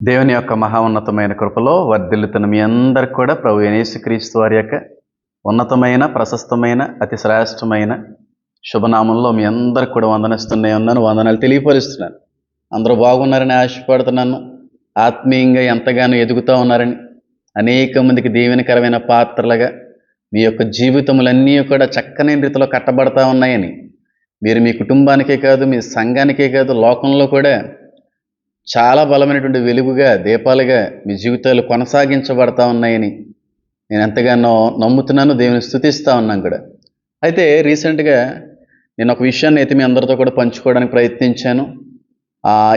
దేవుని యొక్క మహా ఉన్నతమైన కృపలో వర్ధిల్లుతున్న మీ అందరికి కూడా ప్రభు యేసుక్రీస్తు వారి యొక్క ఉన్నతమైన ప్రశస్తమైన అతి శ్రేష్టమైన శుభనామంలో మీ అందరికి కూడా వందనిస్తున్నాయి ఉన్నాను వందనాలు తెలియపరుస్తున్నాను. అందరూ బాగున్నారని ఆశపడుతున్నాను. ఆత్మీయంగా ఎంతగానో ఎదుగుతూ ఉన్నారని అనేక మందికి దీవెనకరమైన పాత్రలుగా మీ యొక్క జీవితములన్నీ కూడా చక్కని రీతిలో కట్టబడతా ఉన్నాయని. మీరు మీ కుటుంబానికే కాదు మీ సంఘానికే కాదు లోకంలో కూడా చాలా బలమైనటువంటి వెలుగుగా దీపాలుగా మీ జీవితాలు కొనసాగించబడతా ఉన్నాయని నేను ఎంతగానో నమ్ముతున్నాను దేవుని స్థుతిస్తూ ఉన్నాను కూడా. అయితే రీసెంట్గా నేను ఒక విషయాన్ని అయితే మీ అందరితో కూడా పంచుకోవడానికి ప్రయత్నించాను.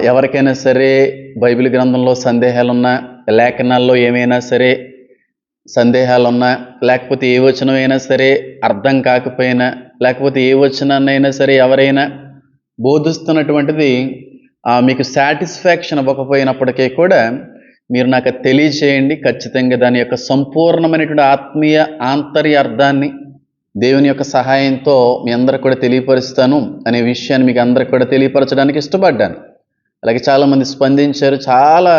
ఎవరికైనా సరే బైబిల్ గ్రంథంలో సందేహాలున్నా లేఖనాల్లో ఏమైనా సరే సందేహాలున్నా లేకపోతే ఏ వచనమైనా సరే అర్థం కాకపోయినా లేకపోతే ఏ వచనాన్నైనా సరే ఎవరైనా బోధిస్తున్నటువంటిది మీకు సాటిస్ఫాక్షన్ ఇవ్వకపోయినప్పటికీ కూడా మీరు నాకు తెలియజేయండి. తెలియచేయండి ఖచ్చితంగా దాని యొక్క సంపూర్ణమైనటువంటి ఆత్మీయ ఆంతర్య అర్థాన్ని దేవుని యొక్క సహాయంతో మీ అందరికి కూడా తెలియపరుస్తాను అనే విషయాన్ని మీకు అందరికి కూడా తెలియపరచడానికి ఇష్టపడ్డాను. అలాగే చాలామంది స్పందించారు. చాలా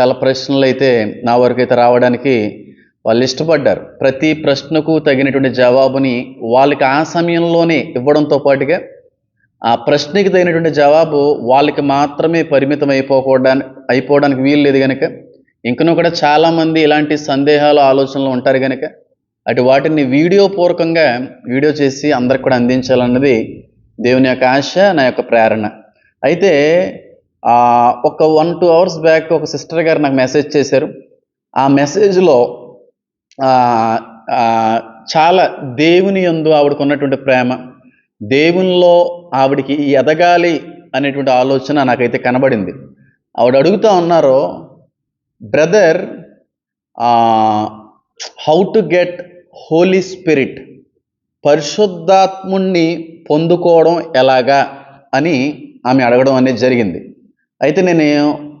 చాలా ప్రశ్నలు అయితే నా వరకు అయితే రావడానికి వాళ్ళు ఇష్టపడ్డారు. ప్రతి ప్రశ్నకు తగినటువంటి జవాబుని వాళ్ళకి ఆ సమయంలోనే ఇవ్వడంతో పాటుగా ఆ ప్రశ్నకి తగినటువంటి జవాబు వాళ్ళకి మాత్రమే పరిమితం అయిపోకూడడానికి అయిపోవడానికి వీలు లేదు కనుక ఇంకనూ కూడా చాలామంది ఇలాంటి సందేహాలు ఆలోచనలు ఉంటారు కనుక అటు వాటిని వీడియో పూర్వకంగా వీడియో చేసి అందరికి కూడా అందించాలన్నది దేవుని యొక్క ఆశ నా యొక్క ప్రేరణ. అయితే ఒక వన్ టూ అవర్స్ బ్యాక్ ఒక సిస్టర్ గారు నాకు మెసేజ్ చేశారు. ఆ మెసేజ్లో చాలా దేవుని యందు ఆవిడకు ఉన్నటువంటి ప్రేమ దేవునిలో ఆవిడికి ఎదగాలి అనేటువంటి ఆలోచన నాకైతే కనబడింది. ఆవిడ అడుగుతా ఉన్నారు brother how to get holy spirit పరిశుద్ధాత్ముణ్ణి పొందుకోవడం ఎలాగా? అని ఆమె అడగడం అనేది జరిగింది. అయితే నేను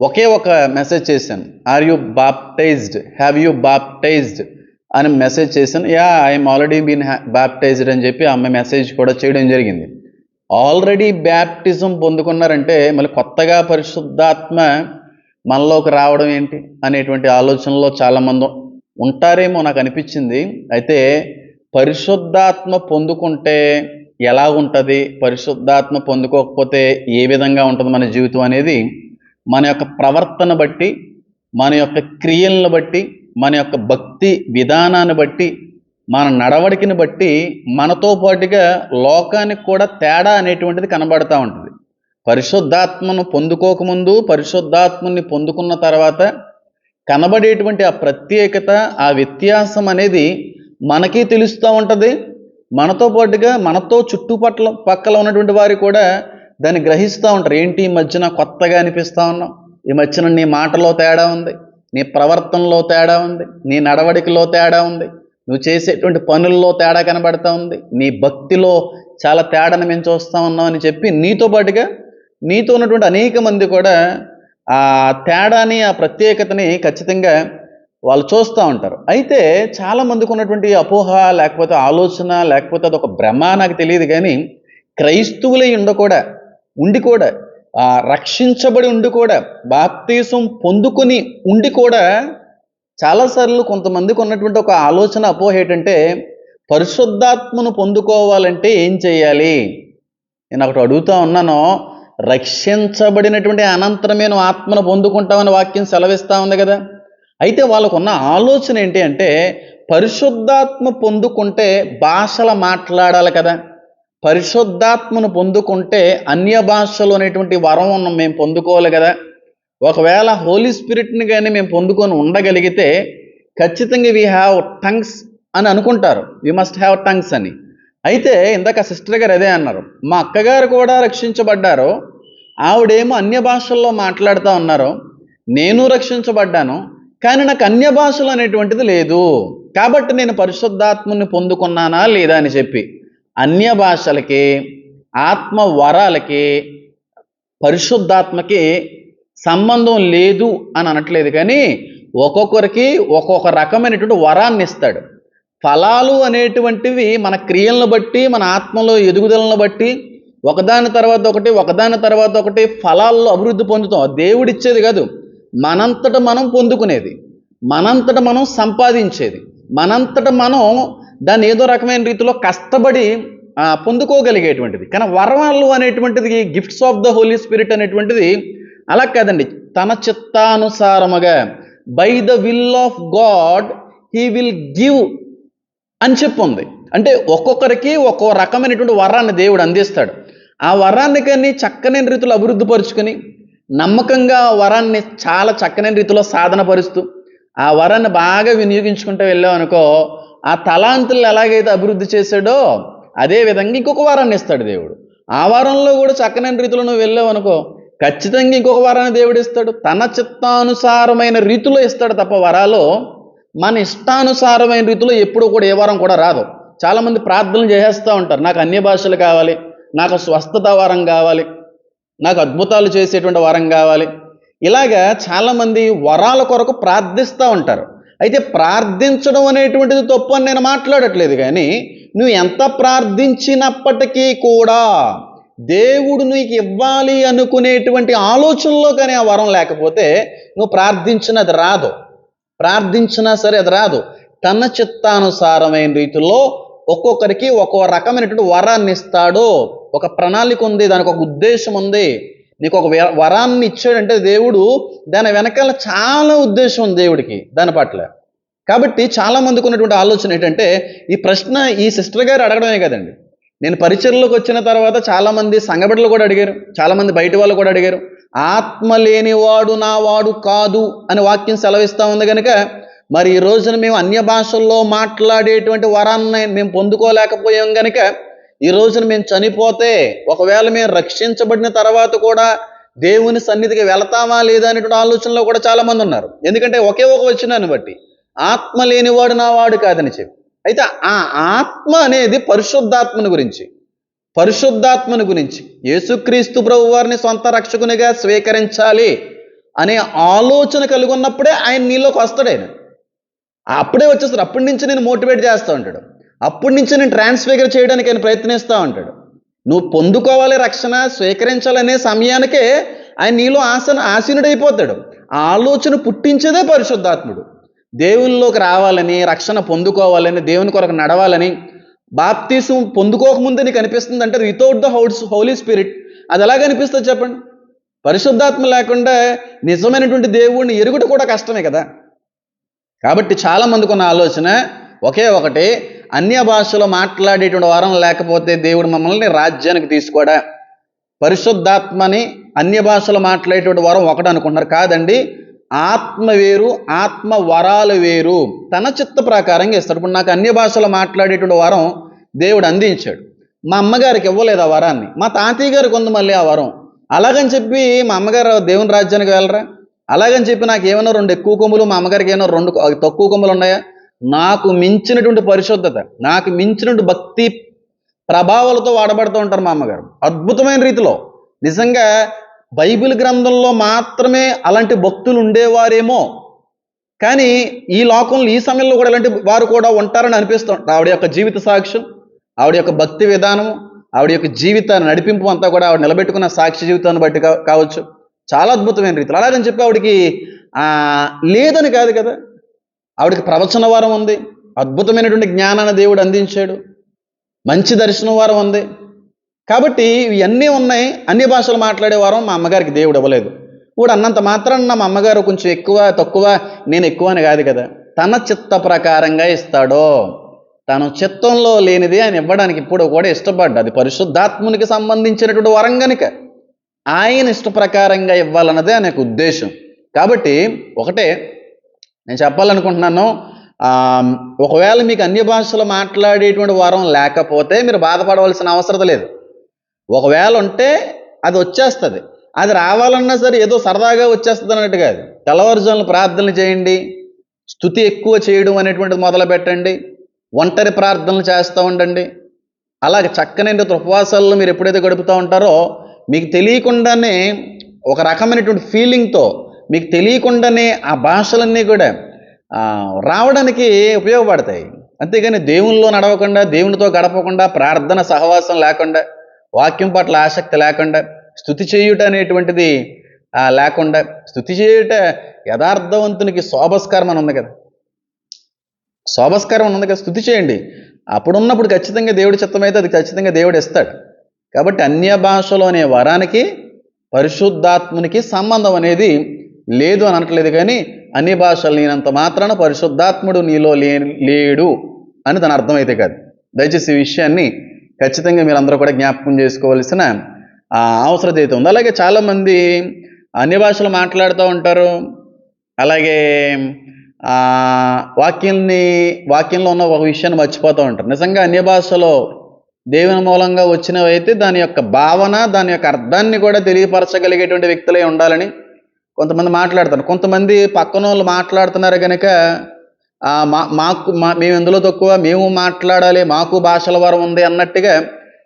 ఒకే ఒక మెసేజ్ చేశాను. Are you baptized have you baptized అని మెసేజ్ చేశాను. Yeah I'm already been baptized అని చెప్పి ఆమె మెసేజ్ కూడా చేయడం జరిగింది. ఆల్రెడీ బ్యాప్టిజం పొందుకున్నారంటే మళ్ళీ కొత్తగా పరిశుద్ధాత్మ మనలోకి రావడం ఏంటి అనేటువంటి ఆలోచనలో చాలామంది ఉంటారేమో నాకు అనిపించింది. అయితే పరిశుద్ధాత్మ పొందుకుంటే ఎలా ఉంటుంది పరిశుద్ధాత్మ పొందుకోకపోతే ఏ విధంగా ఉంటుంది మన జీవితం అనేది? మన యొక్క ప్రవర్తన బట్టి మన యొక్క క్రియలను బట్టి మన యొక్క భక్తి విధానాన్ని బట్టి మన నడవడికని బట్టి మనతో పాటుగా లోకానికి కూడా తేడా అనేటువంటిది కనబడతా ఉంటుంది. పరిశుద్ధాత్మను పొందుకోకముందు పరిశుద్ధాత్మని పొందుకున్న తర్వాత కనబడేటువంటి ఆ ప్రత్యేకత ఆ వ్యత్యాసం అనేది మనకి తెలుస్తూ ఉంటుంది. మనతో పాటుగా మనతో చుట్టుపట్ల పక్కల ఉన్నటువంటి వారు కూడా దాన్ని గ్రహిస్తూ ఉంటారు. ఏంటి ఈ మధ్యన కొత్తగా అనిపిస్తూ ఉన్నాం ఈ మధ్యన నీ మాటలో తేడా ఉంది. నీ ప్రవర్తనలో తేడా ఉంది నీ నడవడికలో తేడా ఉంది నువ్వు చేసేటువంటి పనుల్లో తేడా కనబడతా ఉంది నీ భక్తిలో చాలా తేడాను మేము చూస్తూ ఉన్నామని చెప్పి నీతో పాటుగా నీతో ఉన్నటువంటి అనేక మంది కూడా ఆ తేడాని ఆ ప్రత్యేకతని ఖచ్చితంగా వాళ్ళు చూస్తూ ఉంటారు. అయితే చాలా మందికి ఉన్నటువంటి అపోహ లేకపోతే ఆలోచన లేకపోతే అదొక భ్రమ నాకు తెలియదు కానీ క్రైస్తవులై ఉండ కూడా ఉండి కూడా రక్షించబడి ఉండి కూడా బాప్తీసం పొందుకొని ఉండి కూడా చాలాసార్లు కొంతమందికి ఉన్నటువంటి ఒక ఆలోచన అపోహ ఏంటంటే పరిశుద్ధాత్మను పొందుకోవాలంటే ఏం చేయాలి? నేను ఒకటి అడుగుతా ఉన్నాను. రక్షించబడినటువంటి అనంతరమే నువ్వు ఆత్మను పొందుకుంటామని వాక్యం సెలవిస్తూ ఉంది కదా. అయితే వాళ్ళకున్న ఆలోచన ఏంటి అంటే పరిశుద్ధాత్మ పొందుకుంటే భాషల మాట్లాడాలి కదా. పరిశుద్ధాత్మను పొందుకుంటే అన్య భాషలు అనేటువంటి వరం ఉన్న మేము పొందుకోవాలి కదా. ఒకవేళ హోలీ స్పిరిట్ని కానీ మేము పొందుకొని ఉండగలిగితే ఖచ్చితంగా వీ హ్యావ్ టంగ్స్ అని అనుకుంటారు. వీ మస్ట్ హ్యావ్ టంగ్స్ అని. అయితే ఇందాక సిస్టర్ గారు అదే అన్నారు. మా అక్కగారు కూడా రక్షించబడ్డారు. ఆవిడేమో అన్య భాషల్లో మాట్లాడుతూ ఉన్నారు. నేను రక్షించబడ్డాను. కానీ నాకు అన్య భాషలు అనేటువంటిది లేదు. కాబట్టి నేను పరిశుద్ధాత్మని పొందుకున్నానా లేదా అని చెప్పి. అన్య భాషలకి ఆత్మ వరాలకి పరిశుద్ధాత్మకి సంబంధం లేదు అని అనట్లేదు కానీ ఒక్కొక్కరికి ఒక్కొక్క రకమైనటువంటి వరాన్ని ఇస్తాడు. ఫలాలు అనేటువంటివి మన క్రియలను బట్టి మన ఆత్మలో ఎదుగుదలను బట్టి ఒకదాని తర్వాత ఒకటి ఒకదాని తర్వాత ఒకటి ఫలాల్లో అభివృద్ధి పొందుతాం. దేవుడిచ్చేది కాదు. మనంతట మనం పొందుకునేది. మనంతట మనం సంపాదించేది. మనంతట మనం దాన్ని ఏదో రకమైన రీతిలో కష్టపడి పొందుకోగలిగేటువంటిది. కానీ వరాలు అనేటువంటిది gifts of the holy spirit అనేటువంటిది అలా కాదండి. తన చిత్తానుసారముగా by the will of God he will give అని చెప్పి ఉంది అంటే ఒక్కొక్కరికి ఒక్కో రకమైనటువంటి వరాన్ని దేవుడు అందిస్తాడు. ఆ వరాన్ని కానీ చక్కని రీతిలో అభివృద్ధి పరుచుకొని నమ్మకంగా ఆ వరాన్ని చాలా చక్కని రీతిలో సాధన పరుస్తూ ఆ వరాన్ని బాగా వినియోగించుకుంటూ వెళ్ళాం అనుకో ఆ తలాంతులు ఎలాగైతే అభివృద్ధి చేశాడో అదే విధంగా ఇంకొక వరాన్ని ఇస్తాడు దేవుడు. ఆ వారంలో కూడా చక్కని రీతిలో నువ్వు వెళ్ళావు అనుకో ఖచ్చితంగా ఇంకొక వరాన్ని దేవుడు ఇస్తాడు. తన చిత్తానుసారమైన రీతిలో ఇస్తాడు తప్ప వరాలు మన ఇష్టానుసారమైన రీతిలో ఎప్పుడూ కూడా ఏ వారం కూడా రాదు. చాలామంది ప్రార్థనలు చేసేస్తూ ఉంటారు. నాకు అన్య భాషలు కావాలి నాకు స్వస్థత వరం కావాలి నాకు అద్భుతాలు చేసేటువంటి వరం కావాలి. ఇలాగా చాలామంది వరాల కొరకు ప్రార్థిస్తూ ఉంటారు. అయితే ప్రార్థించడం అనేటువంటిది తప్పు అని నేను మాట్లాడట్లేదు కానీ నువ్వు ఎంత ప్రార్థించినప్పటికీ కూడా దేవుడు నీకు ఇవ్వాలి అనుకునేటువంటి ఆలోచనలో కానీ ఆ వరం లేకపోతే నువ్వు ప్రార్థించినది రాదు. ప్రార్థించినా సరే అది రాదు. తన చిత్తానుసారమైన రీతిలో ఒక్కొక్కరికి ఒక్కో రకమైనటువంటి వరాన్ని ఇస్తాడు. ఒక ప్రణాళిక ఉంది దానికి ఒక ఉద్దేశం ఉంది. నీకు ఒక వరాన్ని ఇచ్చాడంటే దేవుడు దాని వెనకాల చాలా ఉద్దేశం ఉంది దేవుడికి దాని పట్ల. కాబట్టి చాలామందికి ఉన్నటువంటి ఆలోచన ఏంటంటే ఈ ప్రశ్న ఈ సిస్టర్ గారు అడగడమే కదండి. నేను పరిచయంలోకి వచ్చిన తర్వాత చాలామంది సంఘబిడ్డలు కూడా అడిగారు చాలామంది బయట వాళ్ళు కూడా అడిగారు. ఆత్మ లేనివాడు నా వాడు కాదు అని వాక్యం సెలవిస్తూ ఉంది కనుక మరి ఈ రోజున మేము అన్య భాషల్లో మాట్లాడేటువంటి వరాన్ని మేము పొందుకోలేకపోయాం కనుక ఈ రోజున మేము చనిపోతే ఒకవేళ మేము రక్షించబడిన తర్వాత కూడా దేవుని సన్నిధికి వెళతామా లేదా అనేటువంటి ఆలోచనలో కూడా చాలామంది ఉన్నారు. ఎందుకంటే ఒకే ఒక వచ్చినాన్ని బట్టి ఆత్మ లేనివాడు నా వాడు కాదని చెప్పి. అయితే ఆ ఆత్మ అనేది పరిశుద్ధాత్మని గురించి పరిశుద్ధాత్మని గురించి యేసుక్రీస్తు ప్రభు వారిని సొంత రక్షకునిగా స్వీకరించాలి అనే ఆలోచన కలిగి ఉన్నప్పుడే ఆయన నీలోకి వస్తాడు ఆయన. అప్పుడే వచ్చేస్తాడు. అప్పటి నుంచి నేను మోటివేట్ చేస్తూ ఉంటాడు. అప్పటి నుంచి నేను ట్రాన్స్ఫిగర్ చేయడానికి ఆయన ప్రయత్నిస్తూ ఉంటాడు. నువ్వు పొందుకోవాలి రక్షణ స్వీకరించాలనే సమయానికే ఆయన నీలో ఆసన ఆసీనుడైపోతాడు. ఆ ఆలోచన పుట్టించేదే పరిశుద్ధాత్ముడు. దేవునిలోకి రావాలని రక్షణ పొందుకోవాలని దేవుని కొరకు నడవాలని బాప్తీసం పొందుకోకముందే నీకు అనిపిస్తుంది అంటే without the house holy spirit అది ఎలా కనిపిస్తుంది చెప్పండి? పరిశుద్ధాత్మ లేకుండా నిజమైనటువంటి దేవుడిని ఎరుగుట కూడా కష్టమే కదా. కాబట్టి చాలామందికి ఉన్న ఆలోచన ఒకే ఒకటి అన్య భాషలో మాట్లాడేటువంటి వరం లేకపోతే దేవుడు మమ్మల్ని రాజ్యానికి తీసుకోడా? పరిశుద్ధాత్మని అన్య భాషలో మాట్లాడేటువంటి వరం ఒకటి అనుకుంటున్నారు. కాదండి ఆత్మ వేరు ఆత్మ వరాలు వేరు. తన చిత్త ప్రకారంగా ఇస్తాడు. ఇప్పుడు నాకు అన్య భాషలో మాట్లాడేటువంటి వరం దేవుడు అందించాడు. మా అమ్మగారికి ఇవ్వలేదు ఆ వరాన్ని. మా తాతయ్య గారికి ఉంది మళ్ళీ ఆ వరం. అలాగని చెప్పి మా అమ్మగారు దేవుని రాజ్యానికి వెళ్ళరా? అలాగని చెప్పి నాకు ఏమైనా రెండు ఎక్కువ కొమ్ములు మా అమ్మగారికి ఏమైనా రెండు తక్కువ కొమ్ములు ఉన్నాయా? నాకు మించినటువంటి పరిశుద్ధత నాకు మించినటువంటి భక్తి ప్రభావాలతో వాడబడుతూ ఉంటారు మా అమ్మగారు. అద్భుతమైన రీతిలో. నిజంగా బైబిల్ గ్రంథంలో మాత్రమే అలాంటి భక్తులు ఉండేవారేమో. కానీ ఈ లోకంలో ఈ సమయంలో కూడా ఇలాంటి వారు కూడా ఉంటారని అనిపిస్తుంది ఆవిడ యొక్క జీవిత సాక్ష్యం ఆవిడ యొక్క భక్తి విధానం ఆవిడ యొక్క జీవితాన్ని నడిపింపు అంతా కూడా ఆవిడ నిలబెట్టుకున్న సాక్షి జీవితాన్ని బట్టి కావచ్చు. చాలా అద్భుతమైన రీతిలో. అలాగని చెప్పి ఆవిడకి లేదని కాదు కదా. ఆవిడకి ప్రవచన వారం ఉంది. అద్భుతమైనటువంటి జ్ఞానాన్ని దేవుడు అందించాడు. మంచి దర్శనం వారం ఉంది. కాబట్టి ఇవన్నీ ఉన్నాయి. అన్ని భాషలు మాట్లాడే వారం మా అమ్మగారికి దేవుడు ఇవ్వలేదు. ఇప్పుడు అన్నంత మాత్రాన మా అమ్మగారు కొంచెం ఎక్కువ తక్కువ నేను ఎక్కువ అని కాదు కదా. తన చిత్త ప్రకారంగా ఇస్తాడో తన చిత్తంలో లేనిది ఆయన ఇవ్వడానికి ఇప్పుడు కూడా ఇష్టపడ్డా అది పరిశుద్ధాత్మునికి సంబంధించినటువంటి వరం గనుక. ఆయన ఇష్ట ప్రకారంగా ఇవ్వాలన్నదే ఆయన ఉద్దేశం. కాబట్టి ఒకటే నేను చెప్పాలనుకుంటున్నాను ఒకవేళ మీకు అన్య భాషలు మాట్లాడేటువంటి వరం లేకపోతే మీరు బాధపడవలసిన అవసరం లేదు. ఒకవేళ ఉంటే అది వచ్చేస్తుంది. అది రావాలన్నా సరే ఏదో సరదాగా వచ్చేస్తుంది అన్నట్టు కాదు. తెల్లవారుజాములు ప్రార్థనలు చేయండి స్థుతి ఎక్కువ చేయడం అనేటువంటిది మొదలు పెట్టండి ఒంటరి ప్రార్థనలు చేస్తూ ఉండండి. అలాగే చక్కని ఉపవాసాలను మీరు ఎప్పుడైతే గడుపుతూ ఉంటారో మీకు తెలియకుండానే ఒక రకమైనటువంటి ఫీలింగ్తో మీకు తెలియకుండానే ఆ భాషలన్నీ కూడా రావడానికి ఉపయోగపడతాయి. అంతేగాని దేవునిలో నడవకుండా దేవునితో గడపకుండా ప్రార్థన సహవాసం లేకుండా వాక్యం పట్ల ఆసక్తి లేకుండా స్థుతి చేయుట అనేటువంటిది లేకుండా స్థుతి చేయుట యథార్థవంతునికి శోభస్కరం అని ఉంది కదా. శోభస్కరం అని ఉంది కదా స్థుతి చేయండి. అప్పుడున్నప్పుడు ఖచ్చితంగా దేవుడి చిత్తమైతే అది ఖచ్చితంగా దేవుడు ఇస్తాడు. కాబట్టి అన్య భాషలో అనే వరానికి పరిశుద్ధాత్మునికి సంబంధం అనేది లేదు అని అనట్లేదు కానీ అన్ని భాషలు నేనంత మాత్రాన పరిశుద్ధాత్ముడు నీలో లే లేడు అని దాని అర్థమైతే కాదు. దయచేసి ఈ విషయాన్ని ఖచ్చితంగా మీరు అందరూ కూడా జ్ఞాపకం చేసుకోవాల్సిన అవసరం అయితే ఉంది. అలాగే చాలామంది అన్ని భాషలు మాట్లాడుతూ ఉంటారు. అలాగే ఆ, వాక్యాన్ని వాక్యంలో ఉన్న ఒక విషయాన్ని మర్చిపోతూ ఉంటారు. నిజంగా అన్య భాషలో దేవుని మూలంగా వచ్చినవి అయితే దాని యొక్క భావన దాని యొక్క అర్థాన్ని కూడా తెలియపరచగలిగేటువంటి వ్యక్తులే ఉండాలని కొంతమంది మాట్లాడతారు. కొంతమంది పక్కన వాళ్ళు మాట్లాడుతున్నారు కనుక మా మాకు మా మేము ఎందులో తక్కువ? మేము మాట్లాడాలి మాకు భాషల వరం ఉంది అన్నట్టుగా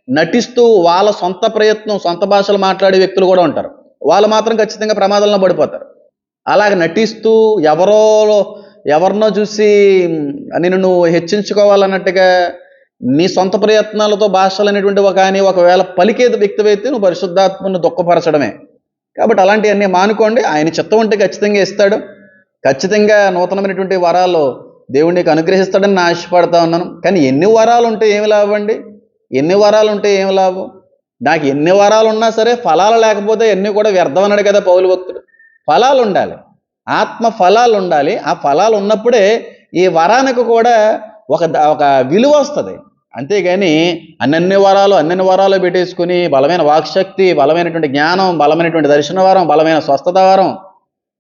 నటిస్తూ వాళ్ళ సొంత ప్రయత్నం సొంత భాషలు మాట్లాడే వ్యక్తులు కూడా ఉంటారు. వాళ్ళు మాత్రం ఖచ్చితంగా ప్రమాదంలో పడిపోతారు. అలాగ నటిస్తూ ఎవరో ఎవరినో చూసి నేను నువ్వు హెచ్చించుకోవాలన్నట్టుగా నీ సొంత ప్రయత్నాలతో భాషలు అనేటువంటివి కానీ ఒకవేళ పలికేది వ్యక్తివైతే నువ్వు పరిశుద్ధాత్మను దుఃఖపరచడమే. కాబట్టి అలాంటివన్నీ మానుకోండి. ఆయన చిత్తం ఉంటే ఖచ్చితంగా ఇస్తాడు. ఖచ్చితంగా నూతనమైనటువంటి వరాలు దేవుడు నీకు అనుగ్రహిస్తాడని నా ఆశపడతా ఉన్నాను. కానీ ఎన్ని వరాలు ఉంటే ఏమి లాభం అండి? ఎన్ని వరాలు ఉంటే ఏమి లాభం? నాకు ఎన్ని వరాలు ఉన్నా సరే ఫలాలు లేకపోతే ఎన్ని కూడా వ్యర్థం అన్నాడు కదా పౌలు భక్తుడు. ఫలాలు ఉండాలి. ఆత్మ ఫలాలు ఉండాలి. ఆ ఫలాలు ఉన్నప్పుడే ఈ వరానికి కూడా ఒక ఒక విలువ వస్తుంది. అంతేగాని అన్నన్ని వారాలు అన్నన్ని వరాలు పెట్టేసుకుని బలమైన వాక్శక్తి బలమైనటువంటి జ్ఞానం బలమైనటువంటి దర్శన వారం బలమైన స్వస్థత వారం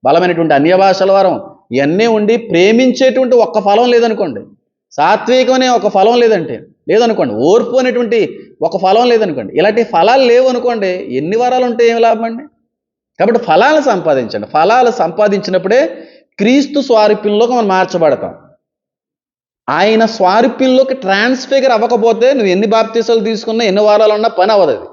బలమైనటువంటి అన్య భాషల వారం ఇవన్నీ ఉండి ప్రేమించేటువంటి ఒక్క ఫలం లేదనుకోండి. సాత్వికం అనే ఒక ఫలం లేదంటే లేదనుకోండి. ఓర్పు అనేటువంటి ఒక ఫలం లేదనుకోండి. ఇలాంటి ఫలాలు లేవు అనుకోండి ఎన్ని వారాలు ఉంటే ఏమి లాభం అండి? కాబట్టి ఫలాలు సంపాదించండి. ఫలాలు సంపాదించినప్పుడే క్రీస్తు స్వారూప్యంలోకి మనం మార్చబడతాం. ఆయన స్వారూప్యంలోకి ట్రాన్స్ఫిగర్ అవ్వకపోతే నువ్వు ఎన్ని బాప్తీసాలు తీసుకున్నా ఎన్ని వారాలు ఉన్నా పని అవ్వదు అది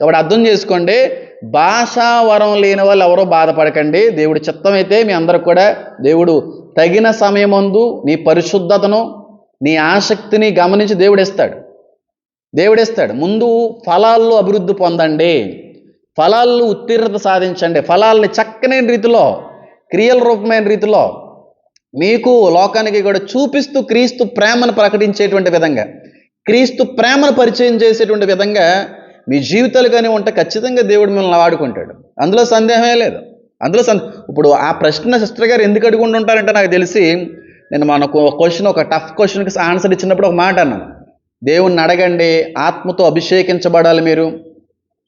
కాబట్టి అర్థం చేసుకోండి భాషా వరం లేని వాళ్ళు ఎవరో బాధపడకండి. దేవుడి చిత్తం అయితే మీ అందరికి కూడా దేవుడు తగిన సమయమందు నీ పరిశుద్ధతను నీ ఆసక్తిని గమనించి దేవుడిస్తాడు. దేవుడిస్తాడు. ముందు ఫలాల్లో అభివృద్ధి పొందండి. ఫలాల్లో ఉత్తీర్ణత సాధించండి. ఫలాల్ని చక్కనైన రీతిలో క్రియల రూపమైన రీతిలో మీకు లోకానికి కూడా చూపిస్తూ క్రీస్తు ప్రేమను ప్రకటించేటువంటి విధంగా క్రీస్తు ప్రేమను పరిచయం చేసేటువంటి విధంగా మీ జీవితాలు కానీ ఉంటే ఖచ్చితంగా దేవుడు మిమ్మల్ని వాడుకుంటాడు అందులో సందేహమే లేదు. అందులో సందే ఇప్పుడు ఆ ప్రశ్న సిస్టర్ గారు ఎందుకు అడుగుండి ఉంటారంటే నాకు తెలిసి నేను మనకు క్వశ్చన్ ఒక టఫ్ క్వశ్చన్కి ఆన్సర్ ఇచ్చినప్పుడు ఒక మాట అన్నాను. దేవుణ్ణి అడగండి ఆత్మతో అభిషేకించబడాలి మీరు.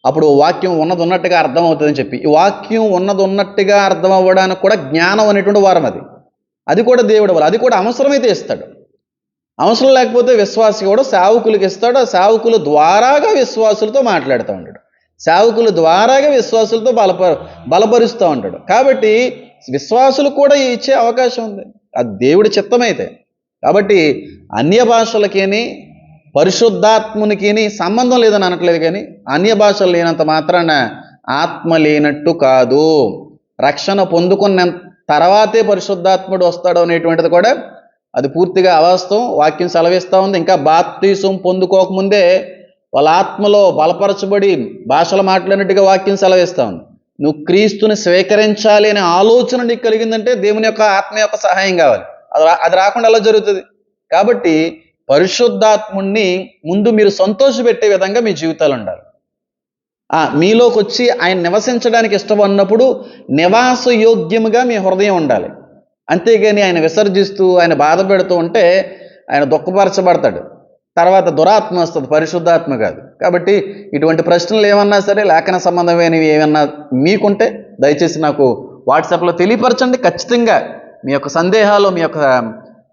అప్పుడు వాక్యం ఉన్నది ఉన్నట్టుగా అర్థం అవుతుందని చెప్పి. ఈ వాక్యం ఉన్నది ఉన్నట్టుగా అర్థం అవ్వడానికి కూడా జ్ఞానం అనేటువంటి వారం అది. అది కూడా దేవుడు వల్ల అది కూడా అవసరమైతే ఇస్తాడు. అవసరం లేకపోతే విశ్వాసి కూడా సేవకులకు ఇస్తాడు ఆ సేవకుల ద్వారాగా విశ్వాసులతో మాట్లాడుతూ ఉంటాడు. సేవకుల ద్వారాగా విశ్వాసులతో బలప బలపరుస్తూ ఉంటాడు. కాబట్టి విశ్వాసులు కూడా ఇచ్చే అవకాశం ఉంది. అది దేవుడి చిత్తమైతే. కాబట్టి అన్య భాషలకేని పరిశుద్ధాత్మునికిని సంబంధం లేదని అనట్లేదు కానీ అన్య భాషలు లేనంత మాత్రాన ఆత్మ లేనట్టు కాదు. రక్షణ పొందుకున్నంత తర్వాతే పరిశుద్ధాత్ముడు వస్తాడు అనేటువంటిది కూడా అది పూర్తిగా అవాస్తవం వాక్యం సెలవిస్తూ ఉంది. ఇంకా బాప్తీసం పొందుకోకముందే వాళ్ళ ఆత్మలో బలపరచబడి భాషలు మాట్లాడినట్టుగా వాక్యం సెలవిస్తూ ఉంది. నువ్వు క్రీస్తుని స్వీకరించాలి అనే ఆలోచన నీకు కలిగిందంటే దేవుని యొక్క ఆత్మ యొక్క సహాయం కావాలి. అది అది రాకుండా ఎలా జరుగుతుంది? కాబట్టి పరిశుద్ధాత్ముణ్ణి ముందు మీరు సంతోషపెట్టే విధంగా మీ జీవితాలు ఉండాలి. మీలోకి వచ్చి ఆయన నివసించడానికి ఇష్టపడినప్పుడు నివాసయోగ్యముగా మీ హృదయం ఉండాలి. అంతేగాని ఆయన విసర్జిస్తూ ఆయన బాధ పెడుతూ ఉంటే ఆయన దుఃఖపరచబడతాడు. తర్వాత దురాత్మ వస్తుంది పరిశుద్ధాత్మ కాదు. కాబట్టి ఇటువంటి ప్రశ్నలు ఏమన్నా సరే లేఖన సంబంధమైనవి ఏమన్నా మీకుంటే దయచేసి నాకు వాట్సాప్లో తెలియపరచండి. ఖచ్చితంగా మీ యొక్క సందేహాలు మీ యొక్క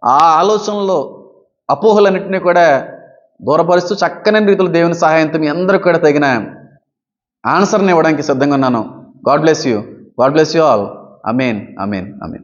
ఆ ఆలోచనలో అపోహలన్నింటినీ కూడా దూరపరుస్తూ చక్కని రీతిలో దేవుని సహాయంతో మీ అందరూ కూడా తగిన ఆన్సర్ని ఇవ్వడానికి సిద్ధంగా ఉన్నాను. God bless you God bless you all amen amen amen